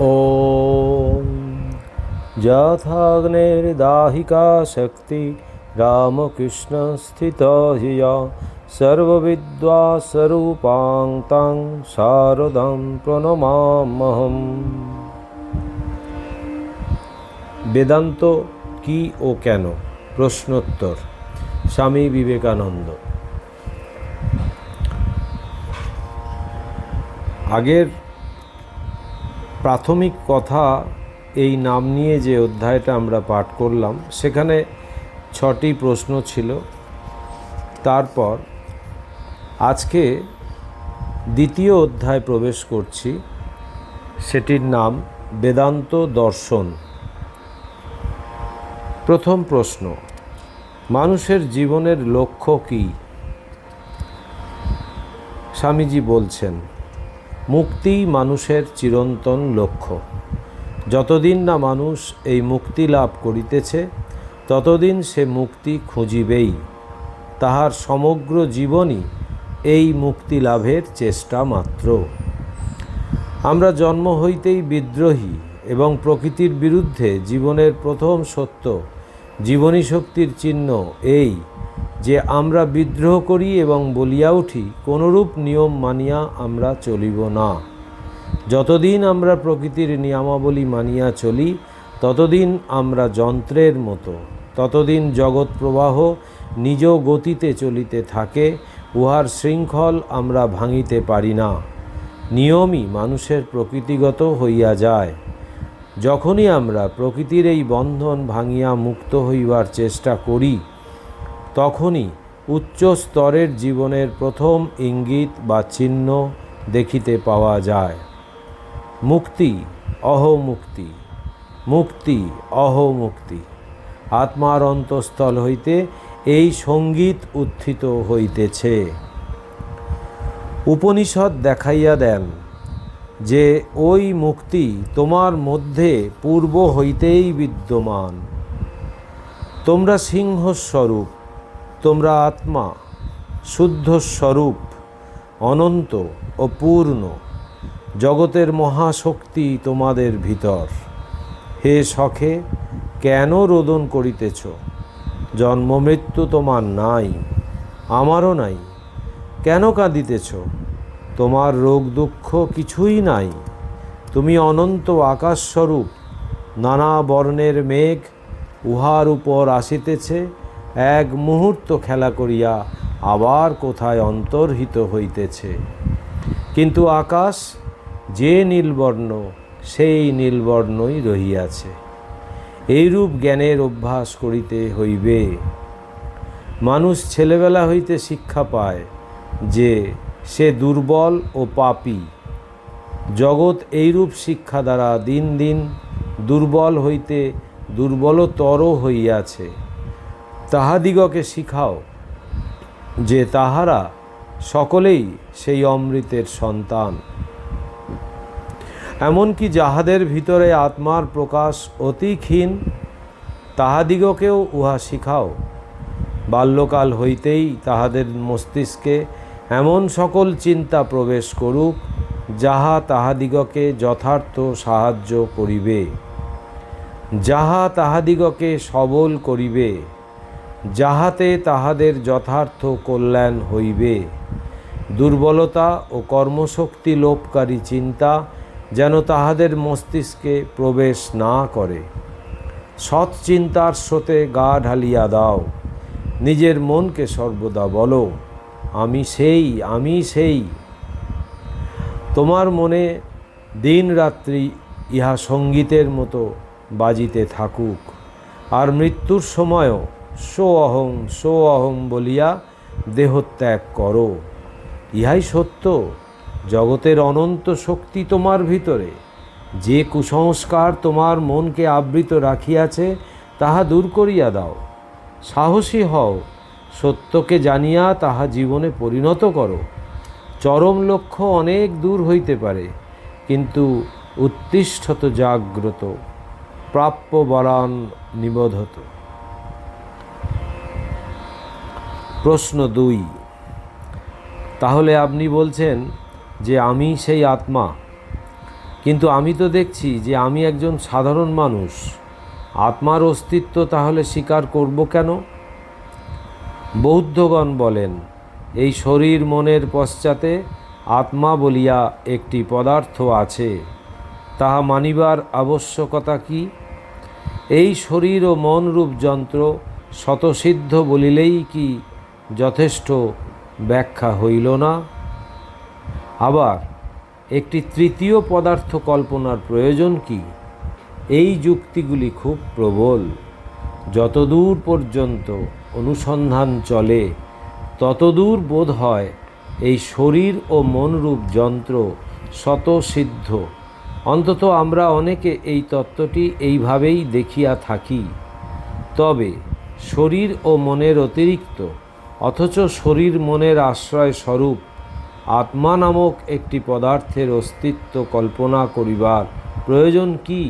ॐ यथाग्निर्दाहिका शक्ति रामकृष्णस्थिता धिया सर्वविद्वास्वरूपां तां शारदां প্রণমামহম বেদান্ত কি ও কেন প্রশ্নোত্তর স্বামী বিবেকানন্দ আগের প্রাথমিক কথা এই নাম নিয়ে যে অধ্যায়টা আমরা পাঠ করলাম, সেখানে ছটি প্রশ্ন ছিল। তারপর আজকে দ্বিতীয় অধ্যায় প্রবেশ করছি। সেটির নাম বেদান্ত দর্শন। প্রথম প্রশ্ন, মানুষের জীবনের লক্ষ্য কী? স্বামীজি বলছেন মুক্তি মানুষের চিরন্তন লক্ষ্য। যতদিন না মানুষ এই মুক্তি লাভ করিতেছে, ততদিন সে মুক্তি খুঁজিবেই। তাহার সমগ্র জীবনই এই মুক্তি লাভের চেষ্টা মাত্র। আমরা জন্ম হইতেই বিদ্রোহী এবং প্রকৃতির বিরুদ্ধে জীবনের প্রথম সত্য জীবনী শক্তির চিহ্ন এই যে আমরা বিদ্রোহ করি এবং বলিয়া উঠি, কোনরূপ নিয়ম মানিয়া আমরা চলিব না। যতদিন আমরা প্রকৃতির নিয়মাবলী মানিয়া চলি, ততদিন আমরা যন্ত্রের মতো। ততদিন জগৎ প্রবাহ নিজ গতিতে চলিতে থাকে, উহার শৃঙ্খল আমরা ভাঙিতে পারি না। নিয়মই মানুষের প্রকৃতিগত হইয়া যায়। যখনই আমরা প্রকৃতির এই বন্ধন ভাঙিয়া মুক্ত হইবার চেষ্টা করি তখনই উচ্চ স্তরের জীবনের প্রথম ইঙ্গিত বা চিহ্ন দেখিতে পাওয়া যায়। মুক্তি, অহমুক্তি। মুক্তি, অহমুক্তি। আত্মার অন্তঃস্থল হইতে এই সংগীত উত্থিত হইতেছে। উপনিষদ দেখাইয়া দেন যে, ওই মুক্তি তোমার মধ্যে পূর্ব হইতেই বিদ্যমান। তোমরা সিংহস্বরূপ। তোমরা আত্মা শুদ্ধ স্বরূপ, অনন্ত ও পূর্ণ, জগতের মহাশক্তি তোমাদের ভিতর। হে সখে, কেন রোদন করিতেছ? জন্ম মৃত্যু তোমার নাই, আমারও নাই। কেন কাঁদিতেছ? তোমার রোগ দুঃখ কিছুই নাই। তুমি অনন্ত আকাশস্বরূপ, নানা বর্ণের মেঘ উহার উপর আসিতেছে। এক মুহূর্ত খেলা করিয়া আবার কোথায় অন্তর্হিত হইতেছে। কিন্তু আকাশ যে নীলবর্ণ, সেই নীলবর্ণই রহিয়াছে। এইরূপ জ্ঞানের অভ্যাস করিতে হইবে। মানুষ ছেলেবেলা হইতে শিক্ষা পায় যে সে দুর্বল ও পাপী। জগৎ এইরূপ শিক্ষা দ্বারা দিন দিন দুর্বল হইতে দুর্বলতর হইয়াছে। তাহাদিগকে শিখাও যে তাহারা সকলেই সেই অমৃতের সন্তান। এমনকি যাহাদের ভিতরে আত্মার প্রকাশ অতি ক্ষীণ, তাহাদিগকেও উহা শিখাও। বাল্যকাল হইতেই তাহাদের মস্তিষ্কে এমন সকল চিন্তা প্রবেশ করুক, যাহা তাহাদিগকে যথার্থ সাহায্য করিবে। যাহা তাহাদিগকে সবল করিবে যাহাতে তাহাদের যথার্থ কল্যাণ হইবে। দুর্বলতা ও কর্মশক্তি লোপকারী চিন্তা যেন তাহাদের মস্তিষ্কে প্রবেশ না করে। সৎ চিন্তার স্রোতে গা ঢালিয়া দাও। নিজের মনকে সর্বদা বলো, আমি সেই আমি সেই। তোমার মনে দিন রাত্রি ইহা সঙ্গীতের মতো বাজিতে থাকুক, আর মৃত্যুর সময়ও সো অহং সো অহং বলিয়া দেহত্যাগ করো। ইহাই সত্য। জগতের অনন্ত শক্তি তোমার ভিতরে। যে কুসংস্কার তোমার মনকে আবৃত রাখিয়াছে, তাহা দূর করিয়া দাও। সাহসী হও। সত্যকে জানিয়া তাহা জীবনে পরিণত করো। চরম লক্ষ্য অনেক দূর হইতে পারে, কিন্তু উত্তিষ্ঠত জাগ্রত। প্রাপ্য বরান নিবোধত। প্রশ্ন দুই। তাহলে আপনি বলছেন যে আমি সেই আত্মা। কিন্তু আমি তো দেখছি যে আমি একজন সাধারণ মানুষ। আত্মার অস্তিত্ব তাহলে স্বীকার করব কেন? বৌদ্ধগণ বলেন, এই শরীর মনের পশ্চাতে আত্মা বলিয়া একটি পদার্থ আছে। তাহা মানিবার আবশ্যকতা কি? এই শরীর ও মনরূপ যন্ত্র শতসিদ্ধ বলিলেই কি যথেষ্ট ব্যাখ্যা হইল না। আবার, একটি তৃতীয় পদার্থ কল্পনার প্রয়োজন কি? এই যুক্তিগুলি খুব প্রবল। যতদূর পর্যন্ত অনুসন্ধান চলে, ততদূর বোধ হয় এই শরীর ও মনরূপ যন্ত্র শতসিদ্ধ অন্তত আমরা অনেকে এই তত্ত্বটি এইভাবেই দেখিয়া থাকি। তবে, শরীর ও মনের অতিরিক্ত অথচ শরীর মনের আশ্রয় স্বরূপ, আত্মা নামক একটি পদার্থের অস্তিত্ব কল্পনা করিবার প্রয়োজন কি?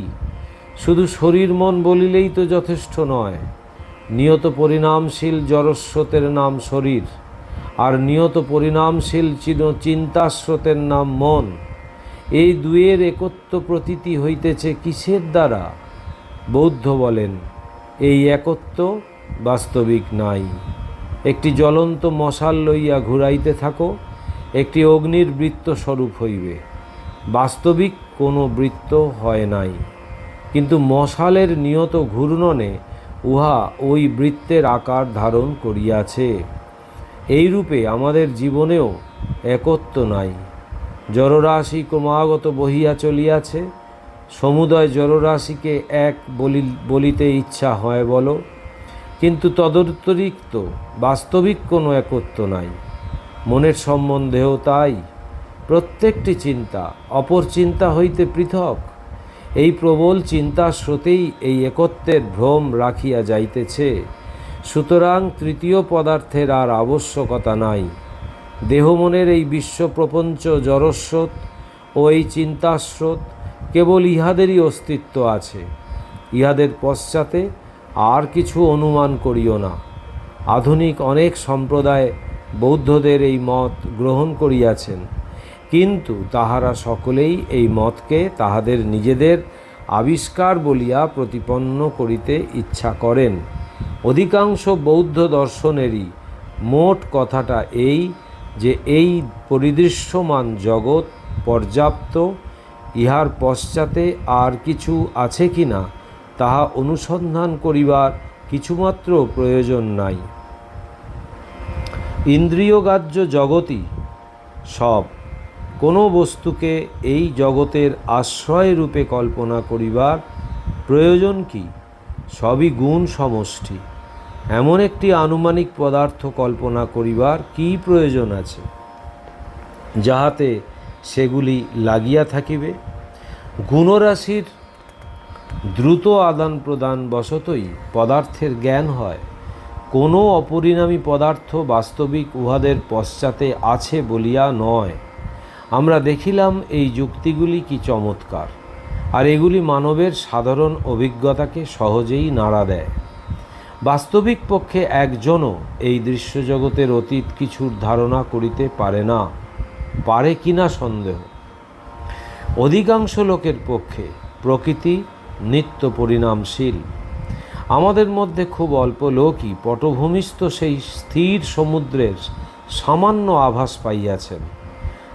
শুধু শরীর মন বলিলেই তো যথেষ্ট নয়। নিয়ত পরিণামশীল জড়স্রোতের নাম শরীর, আর নিয়ত পরিণামশীল চির চিন্তাস্রোতের নাম মন। এই দুয়ের একত্ব প্রতীতি হইতেছে কিসের দ্বারা? বৌদ্ধ বলেন, এই একত্ব বাস্তবিক নাই। একটি জ্বলন্ত মশাল লইয়া ঘুরাইতে থাকো, একটি অগ্নির বৃত্ত স্বরূপ হইবে। বাস্তবিক কোনো বৃত্ত হয় নাই। কিন্তু মশালের নিয়ত ঘূর্ণনে উহা ওই বৃত্তের আকার ধারণ করিয়াছে। এইরূপে আমাদের জীবনেও একত্ব নাই। জড়রাশি ক্রমাগত বহিয়া চলিয়াছে। সমুদয় জড়রাশিকে এক বলি, বলিতে ইচ্ছা হয় বলো। কিন্তু তদতিরিক্ত, বাস্তবিক কোনো একত্ব নাই। মনের সম্বন্ধেও তাই। প্রত্যেকটি চিন্তা অপর চিন্তা হইতে পৃথক। এই প্রবল চিন্তার স্রোতেই এই একত্বের ভ্রম রাখিয়া যাইতেছে। সুতরাং তৃতীয় পদার্থের আর আবশ্যকতা নাই। দেহমনের এই বিশ্বপ্রপঞ্চ জড়স্রোত ও এই চিন্তাস্রোত কেবল ইহাদেরই অস্তিত্ব আছে। ইহাদের পশ্চাতে আর কিছু অনুমান করিও না। আধুনিক অনেক সম্প্রদায় বৌদ্ধদের এই মত গ্রহণ করিয়াছেন। কিন্তু তাহারা সকলেই এই মতকে তাহাদের নিজেদের আবিষ্কার বলিয়া প্রতিপন্ন করিতে ইচ্ছা করেন। অধিকাংশ বৌদ্ধ দর্শনেরই মোট কথাটা এই যে এই পরিদৃশ্যমান জগৎ পর্যাপ্ত, ইহার পশ্চাতে আর কিছু আছে কি না তাহা অনুসন্ধান করিবার কিছুমাত্র প্রয়োজন নাই। ইন্দ্রিয়গ্রাহ্য জগতই সব। কোনো বস্তুকে এই জগতের আশ্রয় রূপে কল্পনা করিবার প্রয়োজন কি? সবই গুণ সমষ্টি। এমন একটি আনুমানিক পদার্থ কল্পনা করিবার কি প্রয়োজন আছে? যাহাতে সেগুলি লাগিয়া থাকিবে। গুণরাশির দ্রুত আদান প্রদান বশতই পদার্থের জ্ঞান হয়। কোনো অপরিণামী পদার্থ বাস্তবিক উহাদের পশ্চাতে আছে বলিয়া নয়। আমরা দেখিলাম এই যুক্তিগুলি কি চমৎকার, আর এগুলি মানবের সাধারণ অভিজ্ঞতাকে সহজেই নাড়া দেয়। বাস্তবিক পক্ষে একজনও এই দৃশ্যজগতের অতীত কিছুর ধারণা করিতে পারে না, পারে কিনা সন্দেহ। অধিকাংশ লোকের পক্ষে প্রকৃতি নিত্য পরিণামশীল আমাদের মধ্যে খুব অল্প লোকই পটভূমিস্থ সেই স্থির সমুদ্রের সামান্য আভাস পাইয়াছেন।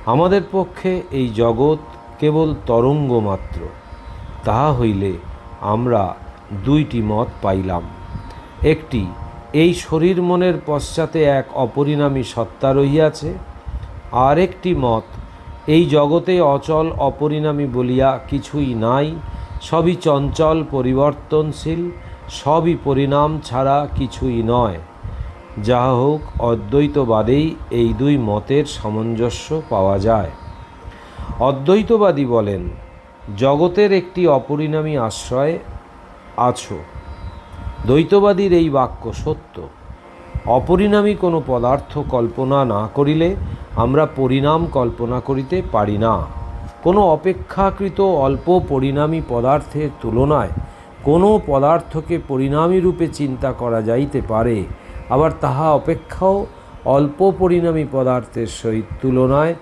আমাদের পক্ষে এই জগৎ কেবল তরঙ্গ মাত্র তাহা হইলে আমরা দুইটি মত পাইলাম। একটি, এই শরীর মনের পশ্চাতে এক অপরিণামী সত্তা রহিয়াছে। আর একটি মত, এই জগতে অচল অপরিণামী বলিয়া কিছুই নাই সবই চঞ্চল, পরিবর্তনশীল, সবই পরিণাম ছাড়া কিছুই নয়। যাহা হোক, অদ্বৈতবাদেই এই দুই মতের সামঞ্জস্য পাওয়া যায়। অদ্বৈতবাদী বলেন, জগতের একটি অপরিণামী আশ্রয় আছো। দ্বৈতবাদীর এই বাক্য সত্য। অপরিণামী কোনো পদার্থ কল্পনা না করিলে আমরা পরিণাম কল্পনা করিতে পারি না। কোনো অপেক্ষাকৃত অল্প পরিণামী পদার্থের তুলনায় কোনো পদার্থকে পরিণামী রূপে চিন্তা করা যাইতে পারে, আবার তাহা অপেক্ষাও অল্প পরিণামী পদার্থের সহিত তুলনায়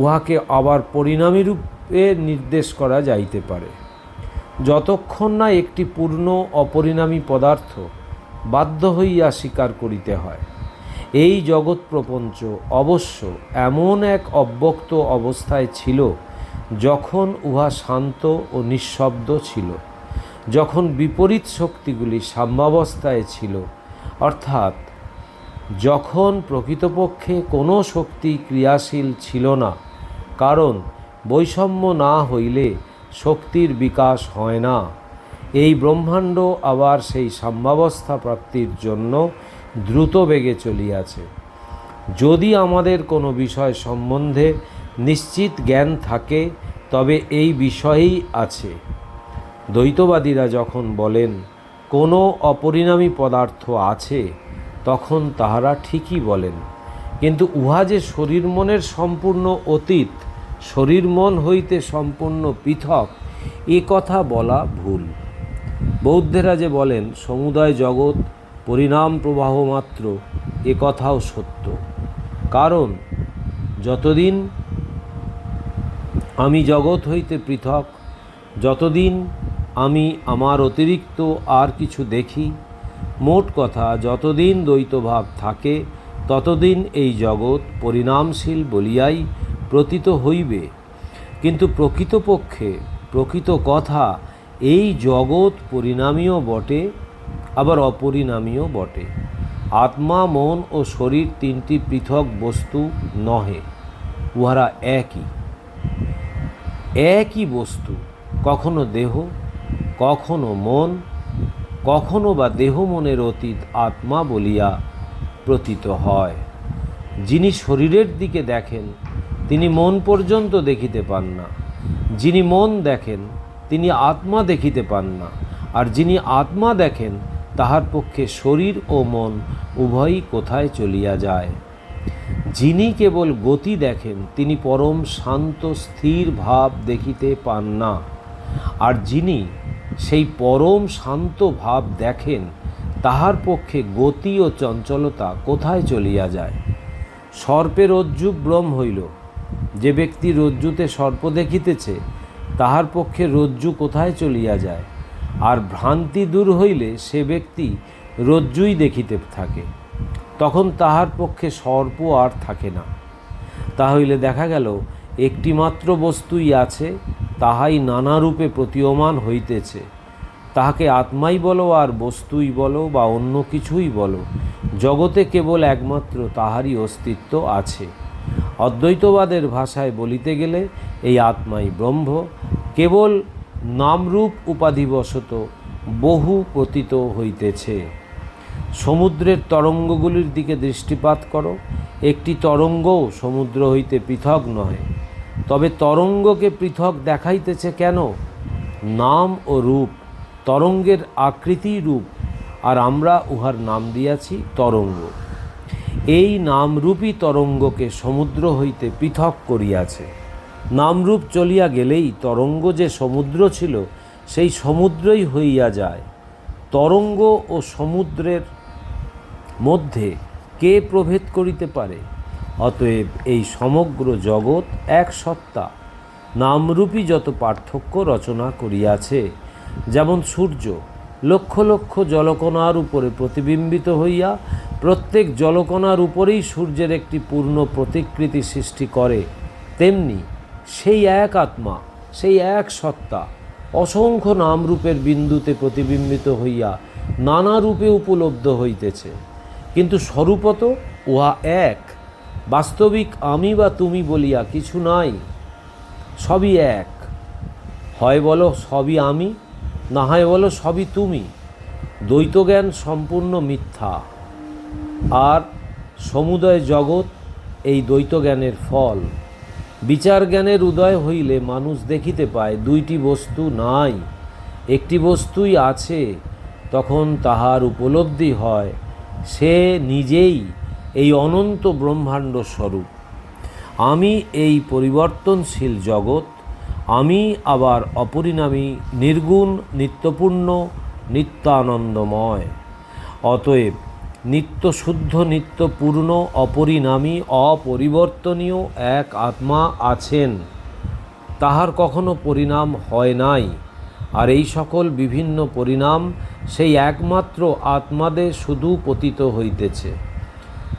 উহাকে আবার পরিণামী রূপে নির্দেশ করা যাইতে পারে। যতক্ষণ না একটি পূর্ণ অপরিণামী পদার্থ বাধ্য হইয়া স্বীকার করিতে হয়, এই জগৎ প্রপঞ্চ অবশ্য এমন এক অব্যক্ত অবস্থায় ছিল যখন উহা শান্ত ও নিঃশব্দ ছিল, যখন বিপরীত শক্তিগুলি সাম্যাবস্থায় ছিল, অর্থাৎ যখন প্রকৃতপক্ষে কোনো শক্তি ক্রিয়াশীল ছিল না, কারণ বৈষম্য না হইলে শক্তির বিকাশ হয় না, এই ব্রহ্মাণ্ড আবার সেই সাম্যাবস্থা প্রাপ্তির জন্য দ্রুত বেগে চলিয়াছে। যদি আমাদের কোনো বিষয় সম্বন্ধে নিশ্চিত জ্ঞান থাকে, তবে এই বিষয়েই আছে। দ্বৈতবাদীরা যখন বলেন, কোনো অপরিণামী পদার্থ আছে, তখন তাহারা ঠিকই বলেন। কিন্তু উহা যে শরীর মনের সম্পূর্ণ অতীত, শরীর মন হইতে সম্পূর্ণ পৃথক, এ কথা বলা ভুল। বৌদ্ধেরা যে বলেন, সমুদয় জগৎ পরিণাম প্রবাহ মাত্র, এ কথাও সত্য। কারণ, যতদিন আমি জগৎ হইতে পৃথক। যতদিন আমি আমার অতিরিক্ত আর কিছু দেখি, মোট কথা যতদিন দ্বৈতভাব থাকে, ততদিন এই জগৎ পরিণামশীল বলিয়াই প্রতীত হইবে। কিন্তু প্রকৃতপক্ষে প্রকৃত কথা এই জগৎ পরিণামীও বটে, আবার অপরিণামীও বটে। আত্মা, মন ও শরীর তিনটি পৃথক বস্তু নহে, উহারা একই। একই বস্তু, কখনো দেহ, কখনো মন, কখনো বা দেহ মনের অতীত আত্মা বলিয়া প্রতীত হয়। যিনি শরীরের দিকে দেখেন, তিনি মন পর্যন্ত দেখিতে পান না। যিনি মন দেখেন, তিনি আত্মা দেখিতে পান না। আর যিনি আত্মা দেখেন, তাহার পক্ষে শরীর ও মন উভয়ই কোথায় চলিয়া যায়। যিনি কেবল গতি দেখেন, তিনি পরম শান্ত, স্থির ভাব দেখিতে পান না। আর যিনি সেই পরম শান্ত ভাব দেখেন, তাহার পক্ষে গতি ও চঞ্চলতা কোথায় চলিয়া যায়? সর্পে রজ্জু ব্রহ্ম হইল। যে ব্যক্তি রজ্জুতে সর্প দেখিতেছে, তাহার পক্ষে রজ্জু কোথায় চলিয়া যায়? আর ভ্রান্তি দূর হইলে সে ব্যক্তি রজ্জুই দেখিতে থাকে। তখন তাহার পক্ষে সর্প আর থাকে না। তাহলে দেখা গেল, একটিমাত্র বস্তুই আছে, তাহাই নানা রূপে প্রতীয়মান হইতেছে। তাহাকে আত্মাই বলো আর বস্তুই বলো বা অন্য কিছুই বলো, জগতে কেবল একমাত্র তাহারই অস্তিত্ব আছে। অদ্বৈতবাদের ভাষায় বলিতে গেলে, এই আত্মাই ব্রহ্ম, কেবল নামরূপ উপাধিবশত বহু পতিত হইতেছে। সমুদ্রের তরঙ্গগুলির দিকে দৃষ্টিপাত করো। একটি তরঙ্গও সমুদ্র হইতে পৃথক নয় তবে তরঙ্গকে পৃথক দেখাইতেছে কেন? নাম ও রূপ, তরঙ্গের আকৃতি রূপ, আর আমরা উহার নাম দিয়াছি তরঙ্গ। এই নামরূপী তরঙ্গকে সমুদ্র হইতে পৃথক করিয়াছে। নামরূপ চলিয়া গেলেই তরঙ্গ যে সমুদ্র ছিল, সেই সমুদ্রই হইয়া যায়। তরঙ্গ ও সমুদ্রের মধ্যে কে প্রভেদ করিতে পারে? অতএব এই সমগ্র জগৎ এক সত্তা। নামরূপী যত পার্থক্য রচনা করিয়াছে, যেমন সূর্য লক্ষ লক্ষ জলকণার উপরে প্রতিবিম্বিত হইয়া প্রত্যেক জলকণার উপরেই সূর্যের একটি পূর্ণ প্রতিকৃতি সৃষ্টি করে, তেমনি সেই এক আত্মা, সেই এক সত্তা অসংখ্য নামরূপের বিন্দুতে প্রতিবিম্বিত হইয়া নানা রূপে উপলব্ধ হইতেছে। কিন্তু স্বরূপত উহা এক। বাস্তবিক আমি বা তুমি বলিয়া কিছু নাই, সবই এক। হয় বলো সবই আমি, না হয় বলো সবই তুমি। দ্বৈত জ্ঞান সম্পূর্ণ মিথ্যা। আর সমুদয় জগৎ এই দ্বৈত জ্ঞানের ফল। বিচার জ্ঞানের উদয় হইলে মানুষ দেখিতে পায়, দুইটি বস্তু নাই। একটি বস্তুই আছে, তখন তাহার উপলব্ধি হয়। সে নিজেই এই অনন্ত ব্রহ্মাণ্ড স্বরূপ। আমি এই পরিবর্তনশীল জগৎ, আমি আবার অপরিণামী, নির্গুণ, নিত্যপূর্ণ, নিত্যানন্দময়। অতএব নিত্য শুদ্ধ, নিত্যপূর্ণ, অপরিণামী, অপরিবর্তনীয় এক আত্মা আছেন। তাহার কখনো পরিণাম হয় নাই। আর এই সকল বিভিন্ন পরিণাম সেই একমাত্র আত্মাদের শুধু পতিত হইতেছে।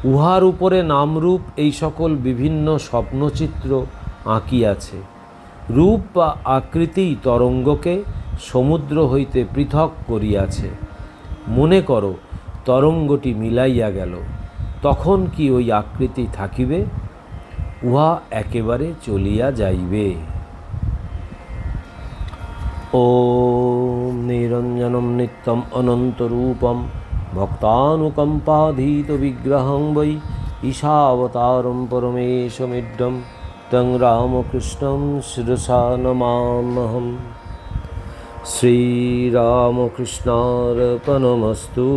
উহার উপরে নামরূপ এই সকল বিভিন্ন স্বপ্নচিত্র আঁকিয়াছে। রূপ বা আকৃতি তরঙ্গকে সমুদ্র হইতে পৃথক করিয়াছে। মনে করো, তরঙ্গটি মিলাইয়া গেল, তখন কি ওই আকৃতি থাকিবে? উহা একেবারে চলিয়া যাইবে। ॐ निरञ्जनं नित्यम् अनन्तरूपं भक्तानुकम्पाधीतविग्रहं वै ईशावतारं परमेशमिड्डं तं रामकृष्णं शिरसा नमामहम् श्रीरामकृष्णार्पणमस्तु